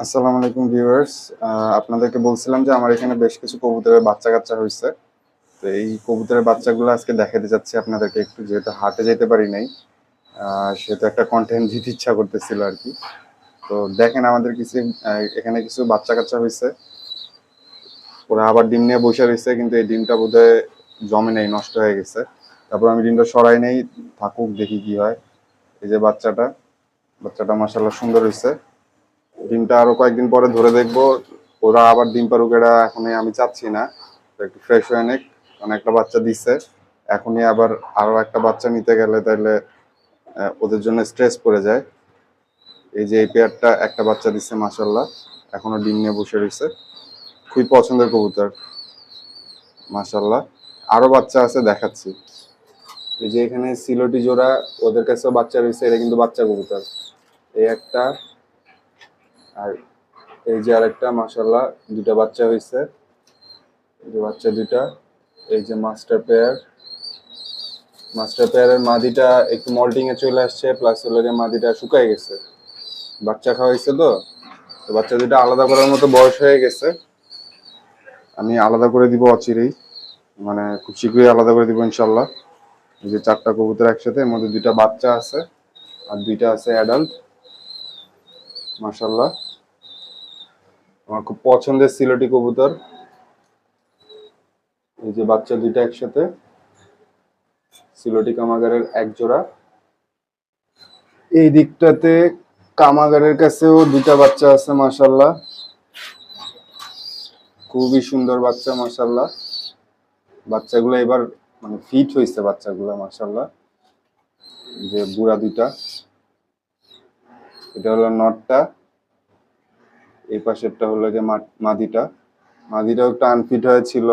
আসসালামু আলাইকুম ভিউয়ার্স। আপনাদেরকে বলছিলাম যে আমার এখানে বেশ কিছু কবুতরের বাচ্চা কাচ্চা হয়েছে। তো এই কবুতরের বাচ্চাগুলো আজকে দেখাতে যাচ্ছি আপনাদেরকে একটু, যেহেতু হাটে যেতে পারি নাই সেহেতু একটা কন্টেন্ট দিতে ইচ্ছা করতেছিল আর কি। তো দেখেন আমাদের কিছু এখানে কিছু বাচ্চা কাচ্চা হয়েছে। ওরা আবার ডিম নিয়ে বসে রয়েছে, কিন্তু এই ডিমটা বোধহয় জমে নেই, নষ্ট হয়ে গেছে। তারপর আমি ডিমটা সরাই নেই, থাকুক, দেখি কি হয়। এই যে বাচ্চাটা বাচ্চাটা মাসাল্লাহ সুন্দর হয়েছে। ডিমটা আরও কয়েকদিন পরে ধরে দেখব। ওরা আবার ডিম পারুক এটা এখনই আমি চাচ্ছি না। একটু ফ্রেশ হয়ে নেক। কারণ একটা বাচ্চা দিচ্ছে এখনই আবার আরও একটা বাচ্চা নিতে গেলে তাহলে ওদের জন্য স্ট্রেস পড়ে যায়। এই যে এই পেয়ারটা একটা বাচ্চা দিচ্ছে মাসাল্লাহ এখনও ডিম নিয়ে বসে রয়েছে। খুবই পছন্দের কবুতর। মাসাল্লাহ আরও বাচ্চা আছে, দেখাচ্ছি। এই যে এখানে সিলোটি জোড়া, ওদের কাছেও বাচ্চা রয়েছে। এটা কিন্তু বাচ্চা কবুতর। এই একটা আর এই যে আরেকটা মাশাল্লাহ দুটা বাচ্চা হয়েছে যে বাচ্চা দুটা এই যে মাস্টার পেয়ার। মাস্টার পেয়ারের মাদিটা একটু মল্টিং এ চলে আসছে প্লাস হলো যে মাদিটা শুকায় গেছে। বাচ্চা খাওয়াইছে তো তো বাচ্চা দুটা আলাদা করার মতো বয়স হয়ে গেছে। আমি আলাদা করে দিব অচিরেই মানে খুব শীঘ্রই আলাদা করে দিব ইনশাল্লাহ এই যে চারটা কবুতর একসাথে, এর মধ্যে দুইটা বাচ্চা আছে, আর দুইটা আছে অ্যাডাল্ট মাশাল্লাহ আমার খুব পছন্দের সিলোটি কবুতর। এই যে বাচ্চা দুইটা একসাথে। সিলোটি কামাগারের এক জোড়া। এই দিকটাতে কামাগারের কাছেও দুইটা বাচ্চা আছে মাশাল্লাহ খুবই সুন্দর বাচ্চা মাশাল্লাহ বাচ্চাগুলো এবার মানে ফিট হয়েছে বাচ্চাগুলো মাশাল্লাহ এই যে বুড়া দুইটা। এটা হলো নটটা। এই পাশেরটা হলো যে মা- মাদিটা। মাদিটাও একটু আনফিট হয়েছিল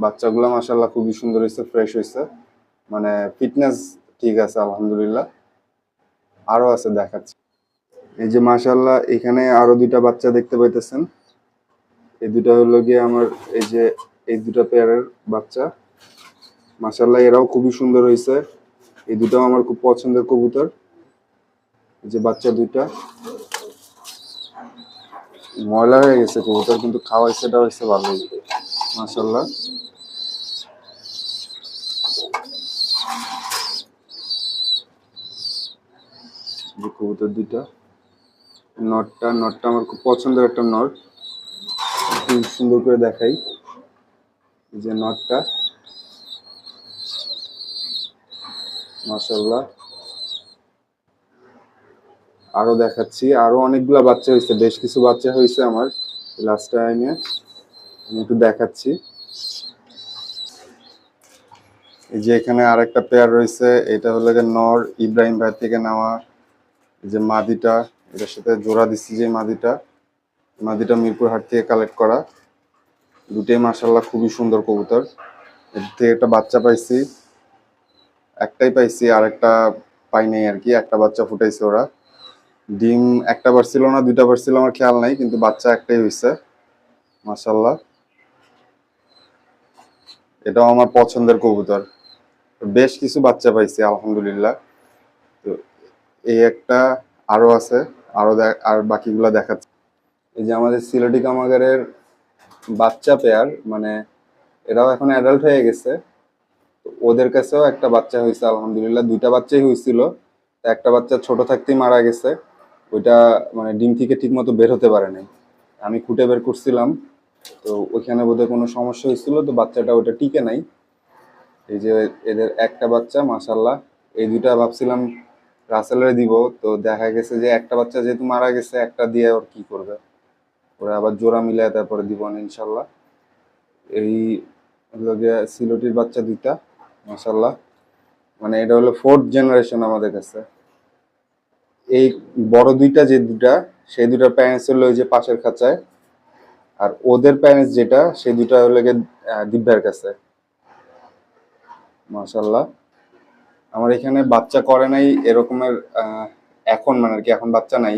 বাচ্চাগুলো মাসাল্লাহ খুবই সুন্দর হয়েছে ফ্রেশ হয়েছে। মানে ফিটনেস ঠিক আছে, আলহামদুলিল্লাহ। আরও আছে দেখাচ্ছি। এই যে মাসাল্লাহ এখানে আরও দুইটা বাচ্চা দেখতে পাইতেছেন। এই দুটা হলো গিয়ে আমার এই যে, এই দুটা পেয়ারের বাচ্চা। মাসাল্লাহ এরাও খুবই সুন্দর হয়েছে। এই দুটাও আমার খুব পছন্দের কবুতর। এই যে বাচ্চা দুইটা। ময়লা হয়ে গেছে কবুতর কিন্তু খাওয়াই সেটা হয়েছে ভালোই মাসাল্লাহ কবুতর দুইটা। নটটা নটটা আমার খুব পছন্দের একটা নট। খুব সুন্দর করে দেখাই। যে নটটা। মাসাল্লাহ আরও দেখাচ্ছি। আরও অনেকগুলা বাচ্চা হয়েছে, বেশ কিছু বাচ্চা হয়েছে আমার লাস্ট টাইমে আমি একটু দেখাচ্ছি। এই যে এখানে আর একটা পেয়ার রয়েছে, এটা হলো যে নর ইব্রাহিম ভাই থেকে নেওয়া এই যে মাদিটা। এটার সাথে জোড়া দিচ্ছি যে মাদিটা। মাদিটা মিরপুর হাট থেকে কালেক্ট করা। দুটোই মার্শাল্লাহ খুবই সুন্দর কবুতর। এর থেকে একটা বাচ্চা পাইছি। একটাই পাইছি আর একটা পাই নাই আর কি, একটা বাচ্চা ফুটাইছে ওরা। ডিম একটা ছিল না, দুইটা ছিল, আমার খেয়াল নাই, কিন্তু বাচ্চা একটাই হয়েছে মাশাল্লাহ এটাও আমার পছন্দের কবুতর। বেশ কিছু বাচ্চা পাইছি, আলহামদুলিল্লাহ। তো এই একটা আরও আছে, আরও দে- আর বাকিগুলো দেখাচ্ছে। এই যে আমাদের সিলেটি কামাগারের বাচ্চা পেয়ার মানে এরাও এখন অ্যাডাল্ট হয়ে গেছে। ওদের কাছেও একটা বাচ্চা হয়েছে আলহামদুলিল্লাহ। দুইটা বাচ্চাই হয়েছিল একটা বাচ্চা ছোট থাকতেই মারা গেছে। ওইটা মানে ডিম থেকে ঠিক মতো বের হতে পারে নাই আমি খুঁটে বের করছিলাম, তো ওইখানে বোধহয় কোনো সমস্যা হয়েছিল, তো বাচ্চাটা ওটা টিকে নাই। এই যে এদের একটা বাচ্চা মাসাল্লাহ এই দুইটা ভাবছিলাম রাসেলের দিব, তো দেখা গেছে যে একটা বাচ্চা যেহেতু মারা গেছে, একটা দিয়ে ওর কি করবে? ওরা আবার জোড়া মিলায় তারপরে দিব না ইনশাল্লাহ এই হলো সিলোটির বাচ্চা দুইটা মাসাল্লাহ মানে এটা হলো ফোর্থ জেনারেশন আমাদের কাছে। এই বড় দুইটা যে দুটা সেই দুটা প্যারেন্টস হলো ওই যে পাশের খাঁচায়। আর ওদের প্যারেন্টস যেটা, সেই দুটা হলো গিয়ে দিব্যার কাছে। মাশাল্লাহ আমার এখানে বাচ্চা করে নাই এরকমের এখন মানে আর কি, এখন বাচ্চা নাই।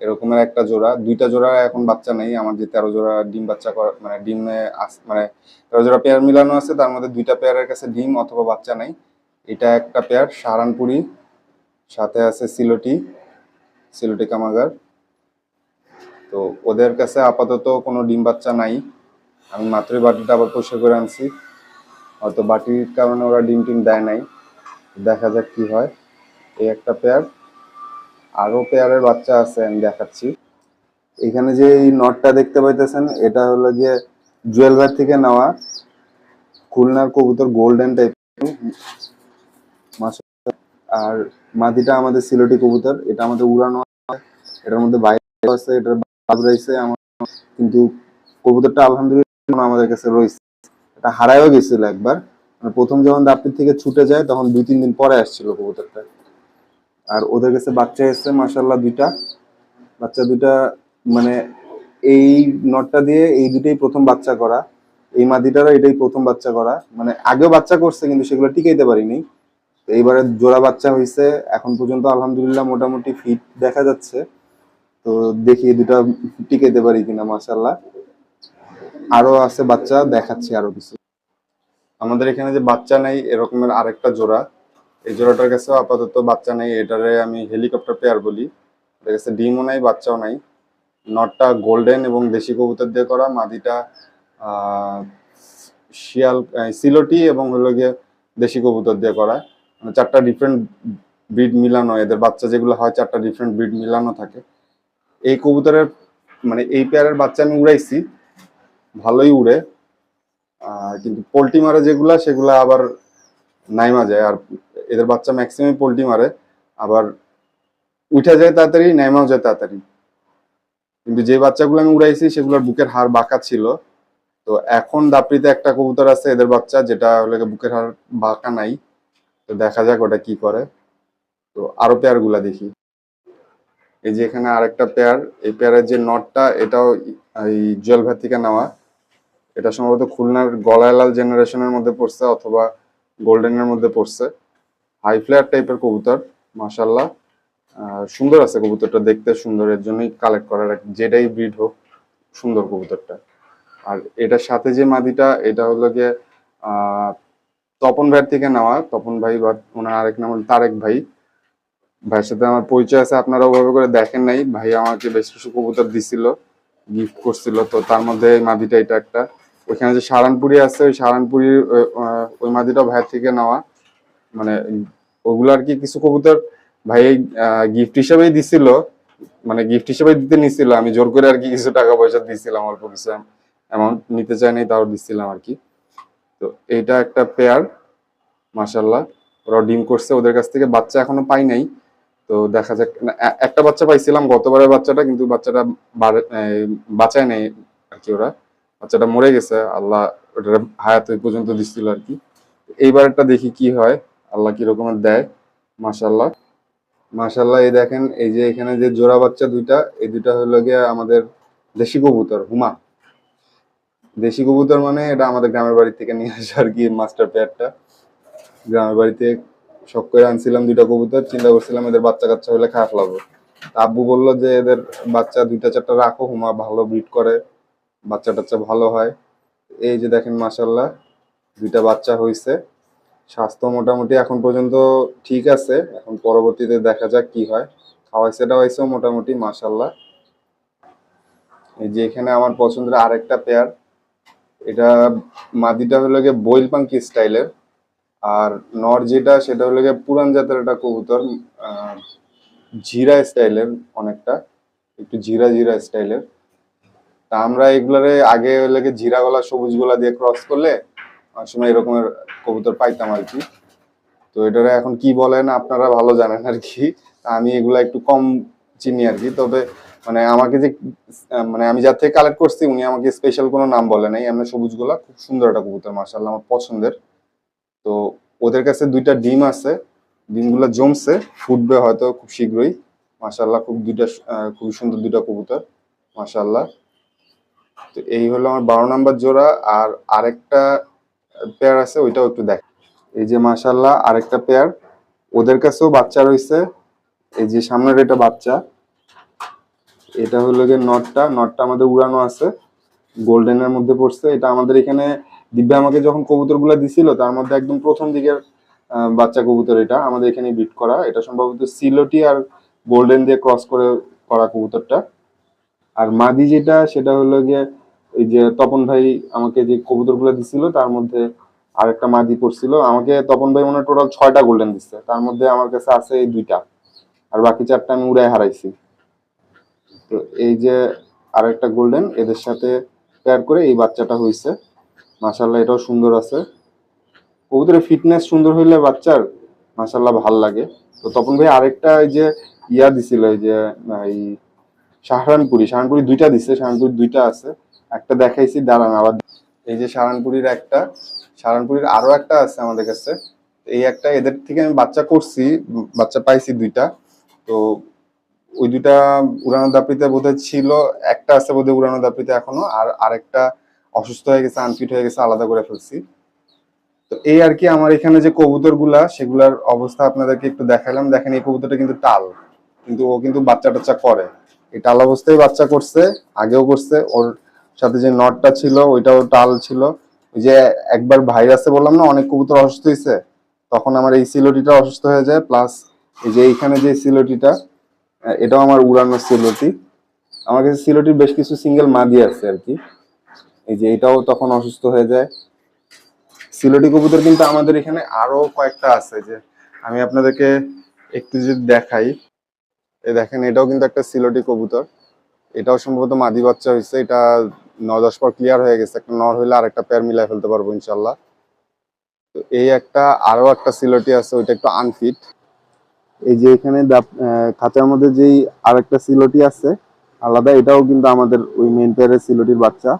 এরকমের একটা জোড়া, দুইটা জোড়া এখন বাচ্চা নেই। আমার যে তেরো জোড়া ডিম বাচ্চা করা মানে ডিমে মানে তেরো জোড়া পেয়ার মিলানো আছে, তার মধ্যে দুইটা পেয়ারের কাছে ডিম অথবা বাচ্চা নাই। এটা একটা পেয়ার সাহারানপুরি সাথে আছে সিলোটি। সিলোটি কামাগার। তো ওদের কাছে আপাতত কোনো ডিম বাচ্চা নাই। আমি মাত্রই বাটিটা আবার পরিষ্কার করে আনছি। হয়তো বাটির কারণে ওরা ডিম টিম দেয় নাই। দেখা যাক কি হয়। এই একটা পেয়ার আরও পেয়ারের বাচ্চা আছে, আমি দেখাচ্ছি। এখানে যে এই নটটা দেখতে পাইতেছেন, এটা হলো গিয়ে জুয়েল থেকে নেওয়া খুলনার কবুতর গোল্ডেন টাইপ আর মাদিটা আমাদের সিলেটি কবুতর, এটা আমাদের উড়ানো। এটার মধ্যে বাইরে আছে, এটার রয়েছে আমার, কিন্তু কবুতরটা আলহামদুলিল্লাহ আমাদের কাছে রয়েছে। এটা হারায়ও গেছিল একবার মানে প্রথম যখন দাপটির থেকে ছুটে যায়, তখন দুই, তিন দিন পরে আসছিল কবুতরটা। আর ওদের কাছে বাচ্চা এসছে মাসাল্লাহ দুইটা। বাচ্চা দুইটা মানে এই নটটা দিয়ে এই দুটোই প্রথম বাচ্চা করা, এই মাদিটারও এটাই প্রথম বাচ্চা করা। মানে আগেও বাচ্চা করছে, কিন্তু সেগুলো টিকাইতে পারিনি। এইবারে জোড়া বাচ্চা হয়েছে এখন পর্যন্ত আলহামদুলিল্লাহ মোটামুটি ফিট দেখা যাচ্ছে। তো দেখি দুটা টিকাইতে পারি কিনা মাসাল্লাহ আরও আছে বাচ্চা, দেখাচ্ছি আরও কিছু। আমাদের এখানে যে বাচ্চা নেই, এরকমের আরেকটা জোড়া। এই জোড়াটার কাছেও আপাতত বাচ্চা নেই, এটারে আমি হেলিকপ্টার পেয়ার বলি। এটার কাছে ডিমও নাই, বাচ্চাও নাই। নটটা গোল্ডেন এবং দেশি কবুতর দিয়ে করা, মাদিটা শিয়াল সিলোটি এবং হলো গিয়ে দেশি কবুতর দিয়ে করা। চারটা ডিফারেন্ট ব্রিড মিলানো, এদের বাচ্চা যেগুলো হয় চারটা ডিফারেন্ট ব্রিড মিলানো থাকে। এই কবুতরের মানে এই পেয়ারের বাচ্চা আমি উড়াইছি, ভালোই উড়ে। কিন্তু পোলট্রি মারে যেগুলা, সেগুলা আবার নাইমা যায়। আর এদের বাচ্চা ম্যাক্সিমাম পোলট্রি মারে। আবার উঠে যায় তাড়াতাড়ি, নাইমাও যায় তাড়াতাড়ি। কিন্তু যে বাচ্চাগুলো আমি উড়াইছি, সেগুলোর বুকের হার বাঁকা ছিল। তো এখন দাপড়িতে একটা কবুতর আছে, এদের বাচ্চা, যেটা বুকের হার বাঁকা নাই। তো দেখা যাক ওটা কি করে। তো আরও পেয়ারগুলা দেখি। এই যে এখানে আরেকটা পেয়ার এই পেয়ারের যে নটটা এটাও এই জুয়েল ভাই থেকে নেওয়া। এটা সম্ভবত খুলনার গলায়লাল জেনারেশনের মধ্যে পড়ছে অথবা গোল্ডেনের মধ্যে পড়ছে। হাই ফ্লেয়ার টাইপের কবুতর মাশাল্লাহ আহ, সুন্দর আছে কবুতরটা দেখতে সুন্দর। এর জন্যই কালেক্ট করার যেটাই ব্রিড হোক সুন্দর কবুতরটা। আর এটার সাথে যে মাদিটা এটা হলো গিয়ে তপন ভাইয়ের থেকে নেওয়া। তপন ভাই বা ওনার আরেক নাম হলো তারেক ভাই। ভাইয়ের সাথে আমার পরিচয় আছে, আপনারা ওভাবে করে দেখেন নাই। ভাই আমাকে বেশ কিছু কবুতর দিছিল গিফট করছিল, তো তার মধ্যে এই মাদিটা, এটা একটা। ওইখানে যে সারানপুরি আছে, ওই সারানপুরির ওই- মাদিটা ভাইয়ের থেকে নেওয়া। মানে ওগুলো আর কি কিছু কবুতর ভাই গিফট হিসেবেই দিছিল। মানে গিফট হিসেবে দিতে নিছিল। আমি জোর করে আর কি কিছু টাকা পয়সা দিছিলাম, অল্প কিছু অ্যামাউন্ট নিতে চাই নাই তাও দিছিলাম আর কি। তো এটা একটা পেয়ার মাশাল্লাহ ওরা ডিম করছে, ওদের কাছ থেকে বাচ্চা এখনও পাই নাই। তো দেখা যাক একটা বাচ্চা পাইছিলাম, গতবারের বাচ্চাটা, কিন্তু বাচ্চাটা বাঁচায় নেই আর কি ওরা। বাচ্চাটা মরে গেছে, আল্লাহ ওটার হায়াত ওই পর্যন্ত দিচ্ছিল আর কি। এইবারটা দেখি কি হয়, আল্লাহ কি রকমের দেয় মাশাল্লাহ মাশাল্লাহ এই দেখেন, এই যে এখানে যে জোড়া বাচ্চা দুইটা, এই দুইটা হলো গিয়ে আমাদের দেশি কবুতর, হুমা। দেশি কবুতর মানে এটা আমাদের গ্রামের বাড়ি থেকে নিয়ে আসা আর কি মাস্টার পেয়ারটা গ্রামের বাড়িতে শখ করে আনছিলাম দুইটা কবুতর, চিন্তা করছিলাম এদের বাচ্চা কাচ্চা হলে খারাপ লাগবে। আব্বু বলল যে এদের বাচ্চা দুইটা চারটা রাখো, হুমা ভালো ব্রিড করে বাচ্চা টাচ্চা ভালো হয়। এই যে দেখেন মাসাল্লাহ দুইটা বাচ্চা হয়েছে স্বাস্থ্য মোটামুটি এখন পর্যন্ত ঠিক আছে, এখন পরবর্তীতে দেখা যাক কি হয়। খাওয়াইছে টাওয়াইছেও মোটামুটি মাসাল্লাহ এই যে এখানে আমার পছন্দের আরেকটা পেয়ার এটা মাদিটা হলো গিয়ে বইল পাঙ্কি স্টাইলের, আর নর যেটা সেটা হলো গিয়ে পুরান জাতের একটা কবুতর জিরা স্টাইলের অনেকটা, একটু জিরা জিরা স্টাইলের। তা আমরা এগুলারে আগে হলে জিরা গলা, সবুজ গলা দিয়ে ক্রস করলে অনেক সময় এরকমের কবুতর পাইতাম আর কি। তো এটারে এখন কি বলেন আপনারা ভালো জানেন আর কি। আমি এগুলা একটু কম চিনি আর কি, তবে মানে আমাকে যে মানে আমি যার থেকে কালেক্ট করছি, উনি আমাকে স্পেশাল কোনো নাম বলে নাই। এমনি সবুজ গোলা খুব সুন্দর একটা কবুতর মার্শাল্লাহ আমার পছন্দের। তো ওদের কাছে দুইটা ডিম আছে, ডিমগুলো জমছে, ফুটবে হয়তো খুব শীঘ্রই। মাশাল্লাহ খুব দুইটা খুবই সুন্দর দুইটা কবুতর মাশাল্লাহ তো এই হলো আমার বারো নাম্বার জোড়া, আর আরেকটা পেয়ার আছে, ওইটাও একটু দেখ। এই যে মাশাল্লাহ আরেকটা পেয়ার ওদের কাছেও বাচ্চা রয়েছে। এই যে সামনের এটা বাচ্চা এটা হলো গিয়ে নটটা নটটা আমাদের উড়ানো আছে, গোল্ডেনের মধ্যে পড়ছে। এটা আমাদের এখানে দিব্যা আমাকে যখন কবুতরগুলো দিছিল, তার মধ্যে একদম প্রথম দিকের বাচ্চা কবুতর এটা, আমাদের এখানে বিট করা। এটা সম্ভবত সিলোটি আর গোল্ডেন দিয়ে ক্রস করে করা কবুতরটা। আর মাদি যেটা, সেটা হলো গিয়ে এই যে তপন ভাই আমাকে যে কবুতরগুলো দিছিল, তার মধ্যে আরেকটা মাদি পড়ছিল। আমাকে তপন ভাই মনে টোটাল ছয়টা গোল্ডেন দিচ্ছে। তার মধ্যে আমার কাছে আছে এই দুইটা। আর বাকি চারটা আমি উড়ায় হারাইছি। তো এই যে আরেকটা গোল্ডেন এদের সাথে পেয়ার করে এই বাচ্চাটা হয়েছে মাশাল্লাহ এটাও সুন্দর আছে। কবুতরের ফিটনেস সুন্দর হইলে বাচ্চার মাশাল্লাহ ভালো লাগে। তো তপন ভাই, আরেকটা এই যে ইয়া দিছিল যে, এই সাহারানপুরি সাহারানপুরি দুইটা দিছে, সাহারানপুরি দুইটা আছে। একটা দেখাইছি, দাঁড়ান আবার এই যে সাহারানপুরির একটা, সাহারানপুরির আরও একটা আছে আমাদের কাছে। এই একটা এদের থেকে আমি বাচ্চা করছি, বাচ্চা পাইছি দুইটা। তো ওই দুটা উড়ানো দাপিতে বোধহয় ছিল, একটা আছে বোধহয় উড়ানো দাপিতে এখনও, আর আরেকটা অসুস্থ হয়ে গেছে আনফিট হয়ে গেছে, আলাদা করে ফেলছি। তো এই আর কি আমার এখানে যে কবুতরগুলা সেগুলার অবস্থা আপনাদেরকে একটু দেখালাম। দেখেন, এই কবুতরটা কিন্তু টাল, কিন্তু ও কিন্তু বাচ্চা টাচ্চা করে। এই টাল অবস্থায় বাচ্চা করছে, আগেও করছে, ওর সাথে যে নটটা ছিল, ওইটাও টাল ছিল। ওই যে একবার ভাইরাসে বললাম না, অনেক কবুতর অসুস্থ হয়েছে তখন আমার এই সিলোটিটা অসুস্থ হয়ে যায় প্লাস এই যে এইখানে যে সিলোটিটা এটাও আমার উড়ানো সিলোটি। আমার কাছে সিলোটির বেশ কিছু সিঙ্গেল মাদি আছে আর কি। এই যে এটাও তখন অসুস্থ হয়ে যায়। সিলোটি কবুতর কিন্তু আমাদের এখানে আরও কয়েকটা আছে যে, আমি আপনাদেরকে একটু যদি দেখাই। এই দেখেন, এটাও কিন্তু একটা সিলোটি কবুতর। এটাও সম্ভবত মাদি বাচ্চা হয়েছে এটা ন দশ পর ক্লিয়ার হয়ে গেছে। একটা নর হইলে আর একটা পেয়ার মিলাই ফেলতে পারব ইনশাল্লাহ তো এই একটা আরও একটা সিলোটি আছে, ওইটা একটু আনফিট এই যে এখানে খাঁচার মধ্যে যেই আরেকটা সিলোটি আছে, আলাদা, এটাও কিন্তু আমাদের ওই মেন পেয়ারের সিলোটির বাচ্চা।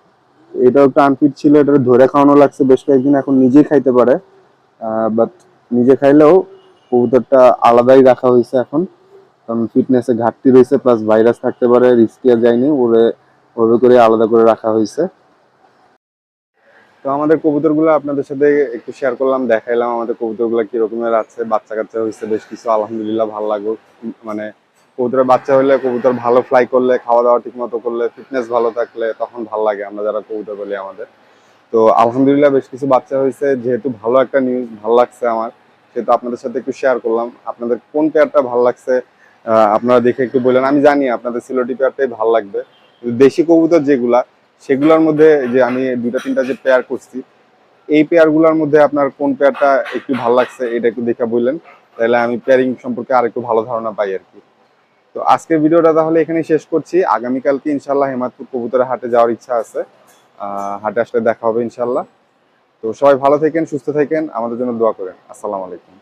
এটাও একটু আনফিট ছিল, এটা ধরে খাওয়ানো লাগছে, বেশ কয়েকদিন এখন নিজেই খাইতে পারে। বাট নিজে খাইলেও কবুতরটা আলাদাই রাখা হয়েছে এখন। কারণ ফিটনেসে ঘাটতি রয়েছে প্লাস ভাইরাস থাকতে পারে রিস্কি আর যায়নি, ওরে ওরে করে আলাদা করে রাখা হয়েছে। তো আমাদের কবুতরগুলো আপনাদের সাথে একটু শেয়ার করলাম, দেখাইলাম আমাদের কবুতরগুলো কি রকমের আছে বাচ্চা কাচ্চা হয়েছে, বেশ কিছু, আলহামদুলিল্লাহ ভালো লাগল মানে কবুতরের বাচ্চা হলে কবুতর ভালো ফ্লাই করলে খাওয়া দাওয়া ঠিক মতো করলে ফিটনেস ভালো থাকলে তখন ভালো লাগে, আমরা যারা কবুতর বলি আমাদের। তো আলহামদুলিল্লাহ বেশ কিছু বাচ্চা হয়েছে, যেহেতু ভালো একটা নিউজ ভালো লাগছে আমার, সেহেতু আপনাদের সাথে একটু শেয়ার করলাম, আপনাদের কোন পেয়ারটা ভালো লাগছে আপনারা দেখে একটু বললেন আমি জানি আপনাদের সিলোটি পেয়ারটাই ভালো লাগবে দেশি কবুতর যেগুলা সেগুলোর মধ্যে যে আমি দুটা তিনটা যে পেয়ার করছি, এই পেয়ারগুলোর মধ্যে আপনার কোন পেয়ারটা একটু ভালো লাগছে এটা একটু দেখে বললেন। তাহলে আমি পেয়ারিং সম্পর্কে আর একটু ভালো ধারণা পাই আর কি। তো আজকের ভিডিওটা তাহলে এখানেই শেষ করছি। আগামীকালকে ইনশাল্লাহ হেমাদপুর কবুতরের হাটে যাওয়ার ইচ্ছা আছে। হাটে আসলে দেখা হবে ইনশাল্লাহ তো সবাই ভালো থাকেন, সুস্থ থাকেন। আমাদের জন্য দোয়া করেন। আসসালামু আলাইকুম।